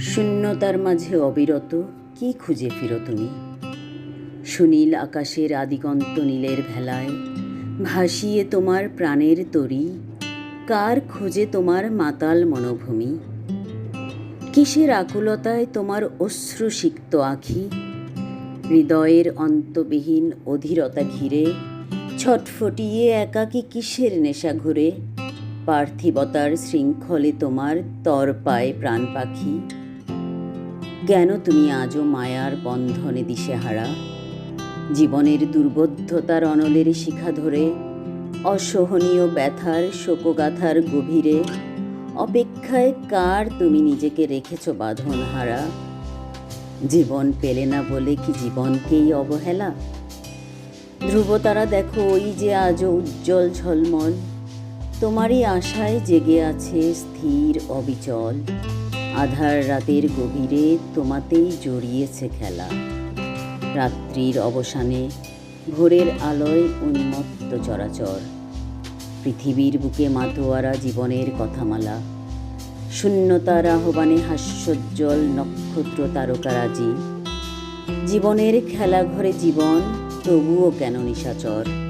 শূন্যতার মাঝে অবিরত কি খুঁজে ফিরো তুমি? সুনীল আকাশের আদিগন্ত নীলের ভেলায় ভাসিয়ে তোমার প্রাণের তরি, কার খোঁজে তোমার মাতাল মনোভূমি? কিসের আকুলতায় তোমার অশ্রুসিক্ত আখি? হৃদয়ের অন্তবিহীন অধীরতা ঘিরে ছটফটিয়ে একাকী কিসের নেশা ঘুরে? পার্থিবতার শৃঙ্খলে তোমার তর পায় প্রাণ পাখি। কেন তুমি আজও মায়ার বন্ধনে দিশেহারা? জীবনের দুর্বোধ্যতার অনলের শিখা ধরে, অসহনীয় ব্যথার শোকগাথার গভীরে, অপেক্ষায় কার তুমি নিজেকে রেখেছ বাঁধন হারা জীবন পেলে না বলে কি জীবনকেই অবহেলা? ধ্রুবতারা দেখো ওই যে আজও উজ্জ্বল ঝলমল, তোমারই আশায় জেগে আছে স্থির অবিচল। আধার রাতের গভীরে তোমাতেই জড়িয়েছে খেলা। রাত্রির অবসানে ভোরের আলোয় উন্মত্ত চরাচর। পৃথিবীর বুকে মাতোয়ারা জীবনের কথামালা। শূন্যতার আহ্বানে হাস্যোজ্জ্বল নক্ষত্র তারকারাজি। জীবনের খেলা ঘরে জীবন তবুও কেন নিশাচর?